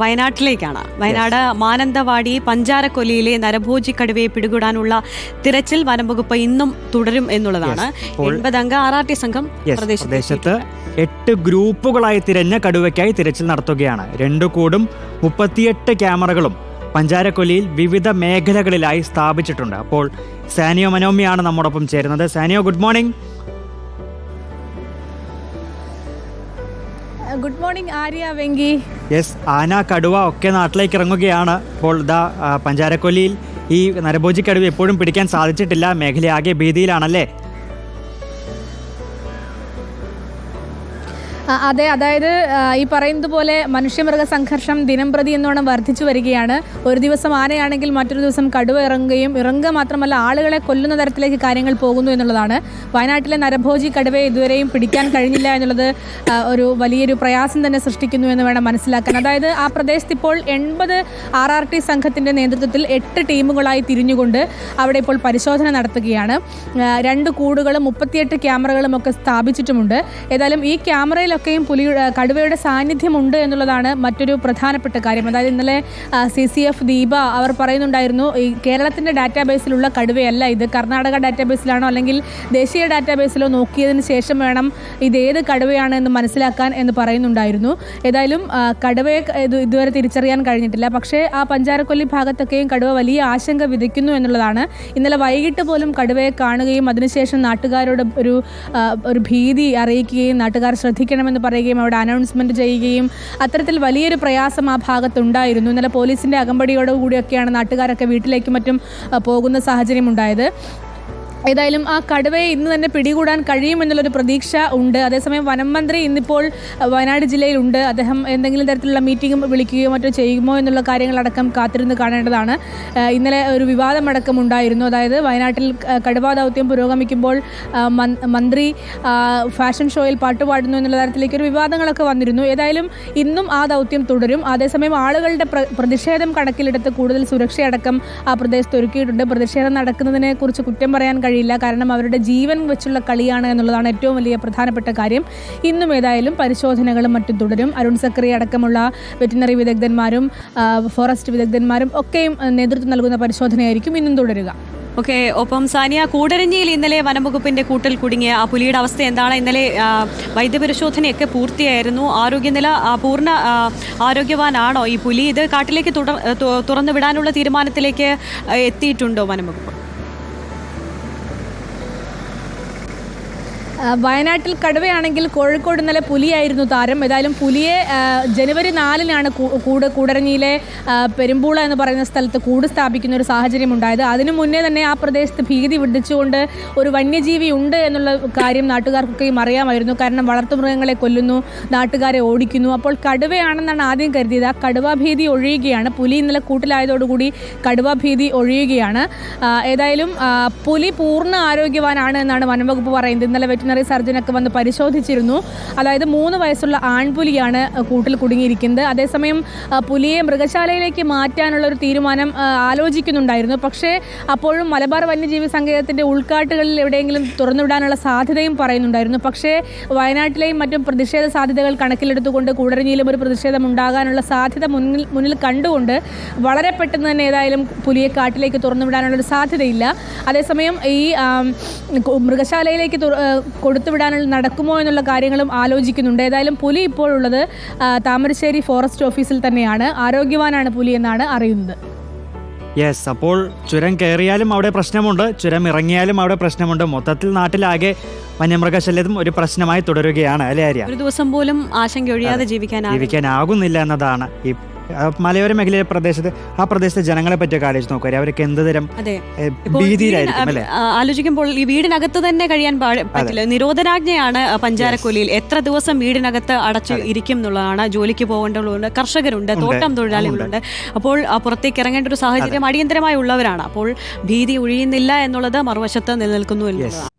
വയനാട്ടിലേക്കാണ്. വയനാട് മാനന്തവാടി പഞ്ചാരക്കൊല്ലിയിലെ നരഭോജി കടുവയെ പിടികൂടാനുള്ള തിരച്ചിൽ വനംവകുപ്പ് ഇന്നും തുടരും എന്നുള്ളതാണ്. എൺപതംഗ ആർ ആർ ടി സംഘം പ്രദേശത്ത് പ്രദേശത്ത് എട്ട് ഗ്രൂപ്പുകളായി തിരഞ്ഞ കടുവയ്ക്കായി തിരച്ചിൽ നടത്തുകയാണ്. രണ്ടു കൂടും മുപ്പത്തിയെട്ട് ക്യാമറകളും പഞ്ചാരക്കൊല്ലിയിൽ വിവിധ മേഖലകളിലായി സ്ഥാപിച്ചിട്ടുണ്ട്. അപ്പോൾ സാനിയോ മനോമിയാണ് നമ്മോടൊപ്പം ചേരുന്നത്. Sanio good morning good morning Arya Venki. Yes ആന കടുവ ഒക്കെ നാട്ടിലേക്ക് ഇറങ്ങുകയാണ്. അപ്പോൾ ആ, പഞ്ചാരക്കൊല്ലിയിൽ ഈ നരഭോജി കടുവ എപ്പോഴും പിടിക്കാൻ സാധിച്ചിട്ടില്ല. മേഖലയാകെ ഭീതിയിലാണല്ലേ? അതെ അതായത് ഈ പറയുന്നത് പോലെ മനുഷ്യമൃഗ സംഘർഷം ദിനം പ്രതി എന്നോണം വർദ്ധിച്ചു വരികയാണ്. ഒരു ദിവസം ആനയാണെങ്കിൽ മറ്റൊരു ദിവസം കടുവ ഇറങ്ങുകയും ഇറങ്ങുക മാത്രമല്ല ആളുകളെ കൊല്ലുന്ന തരത്തിലേക്ക് കാര്യങ്ങൾ പോകുന്നു എന്നുള്ളതാണ്. വയനാട്ടിലെ നരഭോജി കടുവയെ ഇതുവരെയും പിടിക്കാൻ കഴിഞ്ഞില്ല എന്നുള്ളത് ഒരു വലിയൊരു പ്രയാസം തന്നെ സൃഷ്ടിക്കുന്നു എന്ന് വേണം മനസ്സിലാക്കാൻ. അതായത് ആ പ്രദേശത്ത് ഇപ്പോൾ എൺപത് ആർ ആർ ടി സംഘത്തിന്റെ നേതൃത്വത്തിൽ എട്ട് ടീമുകളായി തിരിഞ്ഞുകൊണ്ട് അവിടെ ഇപ്പോൾ പരിശോധന നടത്തുകയാണ്. രണ്ട് കൂടുകളും മുപ്പത്തിയെട്ട് ക്യാമറകളും ഒക്കെ സ്ഥാപിച്ചിട്ടുമുണ്ട്. ഏതായാലും ഈ ക്യാമറയിലൊക്കെയും പുലി കടുവയുടെ സാന്നിധ്യമുണ്ട് എന്നുള്ളതാണ് മറ്റൊരു പ്രധാനപ്പെട്ട കാര്യം. അതായത് ഇന്നലെ സി സി എഫ് ദീപ അവർ പറയുന്നുണ്ടായിരുന്നു ഈ കേരളത്തിന്റെ ഡാറ്റാബേസിലുള്ള കടുവയല്ല ഇത്. കർണാടക ഡാറ്റാബേസിലാണോ അല്ലെങ്കിൽ ദേശീയ ഡാറ്റാബേസിലോ നോക്കിയതിന് ശേഷം വേണം ഇത് ഏത് കടുവയാണ് എന്ന് മനസ്സിലാക്കാൻ എന്ന് പറയുന്നുണ്ടായിരുന്നു. ഏതായാലും കടുവയെ ഇത് ഇതുവരെ തിരിച്ചറിയാൻ കഴിഞ്ഞിട്ടില്ല. പക്ഷേ ആ പഞ്ചാരക്കൊല്ലി ഭാഗത്തൊക്കെയും കടുവ വലിയ ആശങ്ക വിതയ്ക്കുന്നു എന്നുള്ളതാണ്. ഇന്നലെ വൈകിട്ട് പോലും കടുവയെ കാണുകയും അതിനുശേഷം നാട്ടുകാരോട് ഒരു ഒരു ഭീതി അറിയിക്കുകയും നാട്ടുകാർ ശ്രദ്ധിക്കണമെന്ന് പറയുകയും അവിടെ അനൗൺസ്മെന്റ് ചെയ്യുകയും അത്തരത്തിൽ വലിയൊരു പ്രയാസം ആ ഭാഗത്തുണ്ടായിരുന്നു. ഇന്നലെ പോലീസിന്റെ അകമ്പടിയോടുകൂടിയൊക്കെയാണ് നാട്ടുകാരൊക്കെ വീട്ടിലേക്കും മറ്റും പോകുന്ന സാഹചര്യം ഉണ്ടായത് ഏതായാലും ആ കടുവയെ ഇന്ന് തന്നെ പിടികൂടാൻ കഴിയുമെന്നുള്ളൊരു പ്രതീക്ഷ ഉണ്ട്. അതേസമയം വനം മന്ത്രി ഇന്നിപ്പോൾ വയനാട് ജില്ലയിലുണ്ട്. അദ്ദേഹം എന്തെങ്കിലും തരത്തിലുള്ള മീറ്റിംഗും വിളിക്കുകയോ മറ്റോ ചെയ്യുമോ എന്നുള്ള കാര്യങ്ങളടക്കം കാത്തിരുന്ന് കാണേണ്ടതാണ്. ഇന്നലെ ഒരു വിവാദമടക്കം ഉണ്ടായിരുന്നു. അതായത് വയനാട്ടിൽ കടുവ ദൗത്യം പുരോഗമിക്കുമ്പോൾ മന്ത്രി ഫാഷൻ ഷോയിൽ പാട്ടുപാടുന്നു എന്നുള്ള തരത്തിലേക്ക് ഒരു വിവാദങ്ങളൊക്കെ വന്നിരുന്നു. ഏതായാലും ഇന്നും ആ ദൗത്യം തുടരും. അതേസമയം ആളുകളുടെ പ്രതിഷേധം കണക്കിലെടുത്ത് കൂടുതൽ സുരക്ഷയടക്കം ആ പ്രദേശത്ത് ഒരുക്കിയിട്ടുണ്ട്. പ്രതിഷേധം നടക്കുന്നതിനെ കുറിച്ച് കുറ്റം പറയാൻ കഴിയില്ല. കാരണം അവരുടെ ജീവൻ വെച്ചുള്ള കളിയാണ് എന്നുള്ളതാണ് ഏറ്റവും വലിയ പ്രധാനപ്പെട്ട കാര്യം. ഇന്നും ഏതായാലും പരിശോധനകളും മറ്റും തുടരും. അരുൺ സക്രി അടക്കമുള്ള വെറ്റിനറി വിദഗ്ധന്മാരും ഫോറസ്റ്റ് വിദഗ്ധന്മാരും ഒക്കെയും നേതൃത്വം നൽകുന്ന പരിശോധനയായിരിക്കും ഇന്നും തുടരുക. ഓക്കെ ഒപ്പം സാനിയ കൂടരഞ്ഞിയിൽ ഇന്നലെ വനംവകുപ്പിന്റെ കൂട്ടൽ കുടുങ്ങിയ ആ പുലിയുടെ അവസ്ഥ എന്താണ്? ഇന്നലെ വൈദ്യപരിശോധനയൊക്കെ പൂർത്തിയായിരുന്നു. ആരോഗ്യനില പൂർണ ആരോഗ്യവാനാണോ ഈ പുലി? ഇത് കാട്ടിലേക്ക് തുറന്നു വിടാനുള്ള തീരുമാനത്തിലേക്ക് എത്തിയിട്ടുണ്ടോ വനംവകുപ്പ്? വയനാട്ടിൽ കടുവയാണെങ്കിൽ കോഴിക്കോട് ഇന്നലെ പുലിയായിരുന്നു താരം. ഏതായാലും പുലിയെ ജനുവരി നാലിനാണ് കൂട് കൂടരഞ്ഞിയിലെ പെരുമ്പൂള എന്ന് പറയുന്ന സ്ഥലത്ത് കൂട് സ്ഥാപിക്കുന്ന ഒരു സാഹചര്യം ഉണ്ടായത്. അതിനു മുന്നേ തന്നെ ആ പ്രദേശത്ത് ഭീതി വിടിച്ചുകൊണ്ട് ഒരു വന്യജീവി ഉണ്ട് എന്നുള്ള കാര്യം നാട്ടുകാർക്കൊക്കെയും അറിയാമായിരുന്നു. കാരണം വളർത്തുമൃഗങ്ങളെ കൊല്ലുന്നു നാട്ടുകാരെ ഓടിക്കുന്നു. അപ്പോൾ കടുവയാണെന്നാണ് ആദ്യം കരുതിയത്. ആ കടുവാ ഭീതി ഒഴിയുകയാണ്. പുലി ഇന്നലെ കൂട്ടിലായതോടുകൂടി കടുവാ ഭീതി ഒഴിയുകയാണ്. ഏതായാലും പുലി പൂർണ ആരോഗ്യവാനാണ് എന്നാണ് വനംവകുപ്പ് പറയുന്നത്. ഇന്നലെ വെറ്റിനറി സർജനൊക്കെ വന്ന് പരിശോധിച്ചിരുന്നു. അതായത് മൂന്ന് വയസ്സുള്ള ആൺപുലിയാണ് കൂട്ടിൽ കുടുങ്ങിയിരിക്കുന്നത്. അതേസമയം പുലിയെ മൃഗശാലയിലേക്ക് മാറ്റാനുള്ള ഒരു തീരുമാനം ആലോചിക്കുന്നുണ്ടായിരുന്നു. പക്ഷേ അപ്പോഴും മലബാർ വന്യജീവി സങ്കേതത്തിന്റെ ഉൾക്കാട്ടുകളിൽ എവിടെയെങ്കിലും തുറന്നുവിടാനുള്ള സാധ്യതയും പറയുന്നുണ്ടായിരുന്നു. പക്ഷേ വയനാട്ടിലെയും മറ്റും പ്രതിഷേധ സാധ്യതകൾ കണക്കിലെടുത്തുകൊണ്ട് കൂടരഞ്ഞിയിലും ഒരു പ്രതിഷേധം ഉണ്ടാകാനുള്ള സാധ്യത മുന്നിൽ മുന്നിൽ കണ്ടുകൊണ്ട് വളരെ പെട്ടെന്ന് തന്നെ ഏതായാലും പുലിയെ കാട്ടിലേക്ക് തുറന്നുവിടാനുള്ള ഒരു സാധ്യതയില്ല. അതേസമയം ഈ മൃഗശാലയിലേക്ക് കൊടുത്തുവിടാനുള്ള നടക്കുമോ എന്നുള്ള കാര്യങ്ങളും ആലോചിക്കുന്നുണ്ട്. ഏതായാലും പുലി ഇപ്പോഴുള്ളത് താമരശ്ശേരി ഫോറസ്റ്റ് ഓഫീസിൽ തന്നെയാണ്. ആരോഗ്യവാനാണ് പുലി എന്നാണ് അറിയുന്നത്. യെസ് അപ്പോൾ ചുരം കയറിയാലും അവിടെ പ്രശ്നമുണ്ട് ചുരം ഇറങ്ങിയാലും അവിടെ പ്രശ്നമുണ്ട്. മൊത്തത്തിൽ നാട്ടിലാകെ വന്യമൃഗശല്യതും ഒരു പ്രശ്നമായി തുടരുകയാണ് അല്ലേ ആര്യ? ഒരു ദിവസം പോലും ആശങ്ക ഒഴിയാതെ ജീവിക്കാൻ ജീവിക്കാനാകുന്നില്ല എന്നതാണ് ഈ മലയോര മേഖലയിലെ പ്രദേശത്ത് ആ പ്രദേശത്തെ ജനങ്ങളെ പറ്റിയൊക്കെ ആലോചിച്ച് നോക്കുക അവരൊക്കെ എന്ത് തരം ഭീതിയിലായിരിക്കും അല്ലേ? ആലോചിക്കുമ്പോൾ ഈ വീടിനകത്ത് തന്നെ കഴിയാൻ പാടില്ല പറ്റില്ല. നിരോധനാജ്ഞയാണ് ആ, എത്ര ദിവസം വീടിനകത്ത് അടച്ചു ഇരിക്കും എന്നുള്ളതാണ്. ജോലിക്ക് പോകേണ്ടവരുണ്ട് കർഷകരുണ്ട് തോട്ടം തൊഴിലാളികളുണ്ട്. അപ്പോൾ പുറത്തേക്ക് ഇറങ്ങേണ്ട ഒരു സാഹചര്യം അടിയന്തരമായി ഉള്ളവരാണ്. അപ്പോൾ ഭീതി ഒഴിയുന്നില്ല എന്നുള്ളത് മറുവശത്ത് നിലനിൽക്കുന്നു എന്നുള്ളതാണ്.